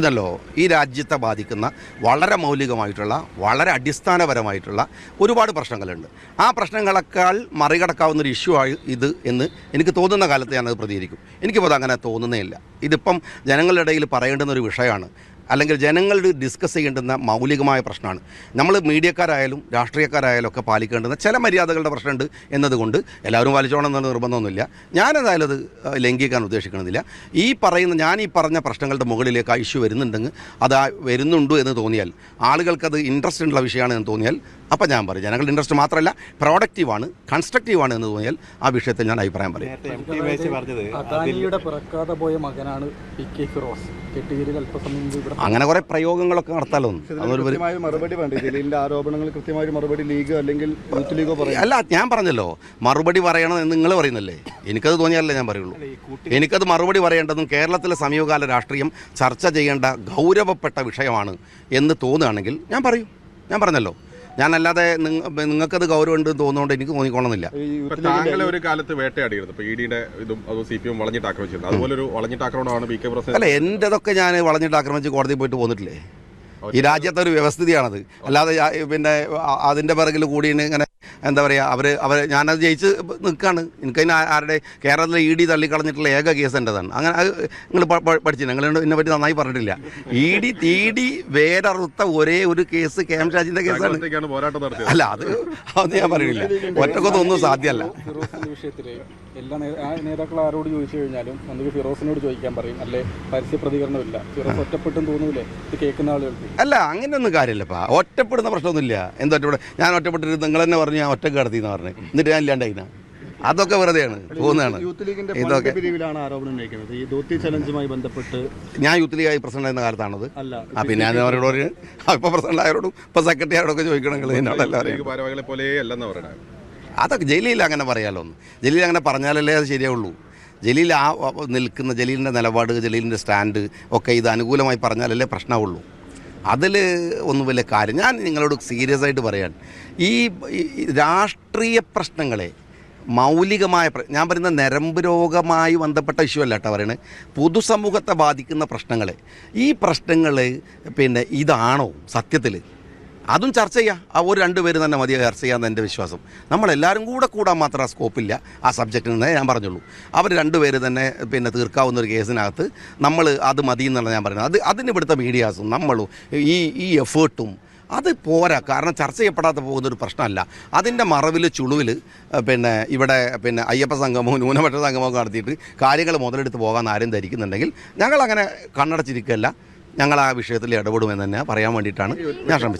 ഇതല്ലോ ഈ രാജ്യത്തെ ബാധിക്കുന്ന വളരെ മൗലികമായിട്ടുള്ള വളരെ അടിസ്ഥാനപരമായിട്ടുള്ള ഒരുപാട് പ്രശ്നങ്ങളുണ്ട്. ആ പ്രശ്നങ്ങളെക്കാൾ മറികടക്കാവുന്ന ഒരു ഇഷ്യൂ ആയി ഇത് എന്ന് എനിക്ക് തോന്നുന്ന കാലത്ത് ഞാനത് പ്രതികരിക്കും. എനിക്കിപ്പോൾ അത് അങ്ങനെ തോന്നുന്നേ ഇല്ല. ഇതിപ്പം ജനങ്ങളുടെ ഇടയിൽ പറയേണ്ടുന്ന ഒരു വിഷയമാണ്. അല്ലെങ്കിൽ ജനങ്ങളുടെ ഡിസ്കസ് ചെയ്യേണ്ടുന്ന മൗലികമായ പ്രശ്നമാണ്. നമ്മൾ മീഡിയക്കാരായാലും രാഷ്ട്രീയക്കാരായാലും ഒക്കെ പാലിക്കേണ്ടുന്ന ചില മര്യാദകളുടെ പ്രശ്നമുണ്ട് എന്നതുകൊണ്ട് എല്ലാവരും പാലിച്ചോണം എന്ന നിർബന്ധമൊന്നുമില്ല. ഞാനെന്തായാലും അത് ലംഘിക്കാൻ ഉദ്ദേശിക്കണമെന്നില്ല. ഈ പറയുന്ന ഞാൻ ഈ പറഞ്ഞ പ്രശ്നങ്ങളുടെ മുകളിലേക്ക് ആ ഇഷ്യൂ വരുന്നുണ്ടെങ്കിൽ അത് വരുന്നുണ്ടോ വരുന്നുണ്ട് എന്ന് തോന്നിയാൽ ആളുകൾക്കത് ഇൻട്രസ്റ്റ് ഉള്ള വിഷയമാണ് എന്ന് തോന്നിയാൽ അപ്പം ഞാൻ പറയും. ജനങ്ങളുടെ ഇൻട്രസ്റ്റ് മാത്രമല്ല പ്രോഡക്റ്റീവാണ് കൺസ്ട്രക്റ്റീവാണ് എന്ന് തോന്നിയാൽ ആ വിഷയത്തിൽ ഞാൻ അഭിപ്രായം പറയും. അദാനിയുടെ പിറക്കാതെ പോയ മകനാണ് പി കെ ഫിറോസ്. കെട്ടുകീരിൽ അല്പസമയം അങ്ങനെ കുറെ പ്രയോഗങ്ങളൊക്കെ നടത്താലോ മറുപടി വേണ്ട. ജലീലിന്റെ ആരോപണങ്ങൾ കൃത്യമായ മറുപടി ലീഗ് അല്ലെങ്കിൽ യൂത്ത് ലീഗോ അല്ല ഞാൻ പറഞ്ഞല്ലോ. മറുപടി പറയണം എന്ന് നിങ്ങൾ പറയുന്നല്ലേ? എനിക്കത് തോന്നിയാലേ ഞാൻ പറയുള്ളൂ. എനിക്കത് മറുപടി പറയേണ്ടതും കേരളത്തിലെ സമീപകാല രാഷ്ട്രീയം ചർച്ച ചെയ്യേണ്ട ഗൗരവപ്പെട്ട വിഷയമാണ് എന്ന് തോന്നുകയാണെങ്കിൽ ഞാൻ പറയും. ഞാൻ പറഞ്ഞല്ലോ. ഞാനല്ലാതെ നിങ്ങ- നിങ്ങൾക്കത് ഗൗരവമുണ്ട് എന്ന് തോന്നുന്നുകൊണ്ട് എനിക്ക് തോന്നിക്കോണമെന്നില്ല താങ്കളെ ഒരു കാലത്ത് വേട്ടയാടിയിരുന്നു. ഇപ്പൊ ഇ ഡിയുടെ ഇതും അതും സി പി എം വളഞ്ഞിട്ട് ആക്രമിച്ചിരുന്നു അതുപോലെ ഒരു വളഞ്ഞിട്ട് ആക്രമണമാണ് പി കെ പ്രസിഡന്റ് അല്ല എന്റെതൊക്കെ ഞാൻ വളഞ്ഞിട്ട് ആക്രമിച്ച് കോടതിയിൽ പോയിട്ട് പോന്നിട്ടില്ലേ? ഈ രാജ്യത്തെ ഒരു വ്യവസ്ഥിതിയാണത്. അല്ലാതെ പിന്നെ അതിന്റെ പിറകിൽ കൂടി ഇങ്ങനെ എന്താ പറയുക അവർ അവർ ഞാനത് ജയിച്ച് നിൽക്കുകയാണ് എനിക്കതിന് ആരുടെ കേരളത്തിലെ ഇ ഡി തള്ളിക്കളഞ്ഞിട്ടുള്ള ഏക കേസ് എന്റെതാണ് അങ്ങനെ അത് നിങ്ങൾ പഠിച്ചു നിങ്ങൾ എന്നെ പറ്റി നന്നായി പറഞ്ഞിട്ടില്ല. ഇ ഡി ടി ഡി വേരറുത്ത ഒരേ ഒരു കേസ് കെ എം ഷാജിന്റെ കേസാണ്. അല്ല അത് അത് ഞാൻ പറയുന്നില്ല. ഒറ്റക്കൊന്നും ഒന്നും സാധ്യമല്ല. എല്ലാ നേ- ആ നേതാക്കൾ ആരോട് ചോദിച്ചു കഴിഞ്ഞാലും ഒന്നുകിൽ ഫിറോസിനോട് ചോദിക്കാൻ പറയും അല്ലേ? പരസ്യ പ്രതികരണമില്ല ഫിറോസ് ഒറ്റപ്പെട്ടും തോന്നൂലേ? ഇത് കേൾക്കുന്ന ആളുകൾക്ക്. അല്ല അങ്ങനെയൊന്നും കാര്യമില്ലപ്പാ. ഒറ്റപ്പെടുന്ന പ്രശ്നമൊന്നുമില്ല. എന്താ ഒറ്റപ്പെടും ഞാൻ ഒറ്റപ്പെട്ടിട്ട് നിങ്ങൾ തന്നെ പറഞ്ഞു ഞാൻ ഒറ്റയ്ക്ക് കടത്തി എന്ന് പറഞ്ഞു. എന്നിട്ട് ഞാൻ ഇല്ലാണ്ടായിന അതൊക്കെ വെറുതെയാണ്. തോന്നുകയാണ് യൂത്ത് ലീഗിന്റെ ഇതൊക്കെ പണ്ട് പിരിവിലാണ് ആരോപണം ഉന്നയിക്കുന്നത്. ഈ ധോത്തി ചലഞ്ചുമായി ബന്ധപ്പെട്ട് ഞാൻ യൂത്ത് ലീഗായി പ്രസിഡന്റ് ആയിരുന്ന കാലത്താണത്. അല്ല ആ പിന്നെ ഞാൻ അവരോട് ഇപ്പൊ പ്രസിഡന്റ് ആയവരോടും ഇപ്പൊ സെക്രട്ടറി ആരോടൊക്കെ ചോദിക്കണം നിങ്ങൾ എന്നോട് എല്ലാവരെയും അതൊക്കെ ജലീൽ അങ്ങനെ പറയാലോ ഒന്ന്. ജലീൽ അങ്ങനെ പറഞ്ഞാലല്ലേ അത് ശരിയാവുള്ളൂ. ജലീൽ ആ നിൽക്കുന്ന ജലീലിന്റെ നിലപാട് ജലീലിന്റെ സ്റ്റാൻഡ് ഒക്കെ ഇത് അനുകൂലമായി പറഞ്ഞാലല്ലേ പ്രശ്നമുള്ളൂ അതിൽ ഒന്നും വലിയ കാര്യം. ഞാൻ നിങ്ങളോട് സീരിയസ് ആയിട്ട് പറയാൻ. ഈ ഈ രാഷ്ട്രീയ പ്രശ്നങ്ങളെ മൗലികമായ ഞാൻ പറയുന്ന നരമ്പ് രോഗമായി ബന്ധപ്പെട്ട ഇഷ്യൂ അല്ല കേട്ടോ പറയണത് പൊതുസമൂഹത്തെ ബാധിക്കുന്ന പ്രശ്നങ്ങൾ ഈ പ്രശ്നങ്ങൾ പിന്നെ ഇതാണോ സത്യത്തിൽ അതും ചർച്ച ചെയ്യാം. ആ ഒരു രണ്ട് പേര് തന്നെ മതി ചർച്ച ചെയ്യാമെന്ന് എന്റെ വിശ്വാസം. നമ്മളെല്ലാവരും കൂടെ കൂടാൻ മാത്രം ആ സ്കോപ്പില്ല. ആ സബ്ജക്റ്റിൽ നിന്നേ ഞാൻ പറഞ്ഞുള്ളൂ. അവർ രണ്ട് പേര് തന്നെ പിന്നെ തീർക്കാവുന്ന ഒരു കേസിനകത്ത് നമ്മൾ അത് മതി എന്നുള്ള ഞാൻ പറയുന്നത്. അത് അതിന് ഇവിടുത്തെ മീഡിയാസും നമ്മളും ഈ ഈ എഫേർട്ടും അത് പോരാ. കാരണം ചർച്ച ചെയ്യപ്പെടാതെ പോകുന്നൊരു പ്രശ്നമല്ല. അതിന്റെ മറവിൽ ചുളുവിൽ പിന്നെ ഇവിടെ പിന്നെ അയ്യപ്പ സംഗമവും ന്യൂനപക്ഷ സംഗമവും നടത്തിയിട്ട് കാര്യങ്ങൾ മുതലെടുത്ത് പോകാൻ ആരും ധരിക്കുന്നുണ്ടെങ്കിൽ ഞങ്ങളങ്ങനെ കണ്ണടച്ചിരിക്കുകയല്ല. ഞങ്ങൾ ആ വിഷയത്തിൽ ഇടപെടുമെന്ന് തന്നെ പറയാൻ വേണ്ടിയിട്ടാണ് ഞാൻ ശ്രമിച്ചത്.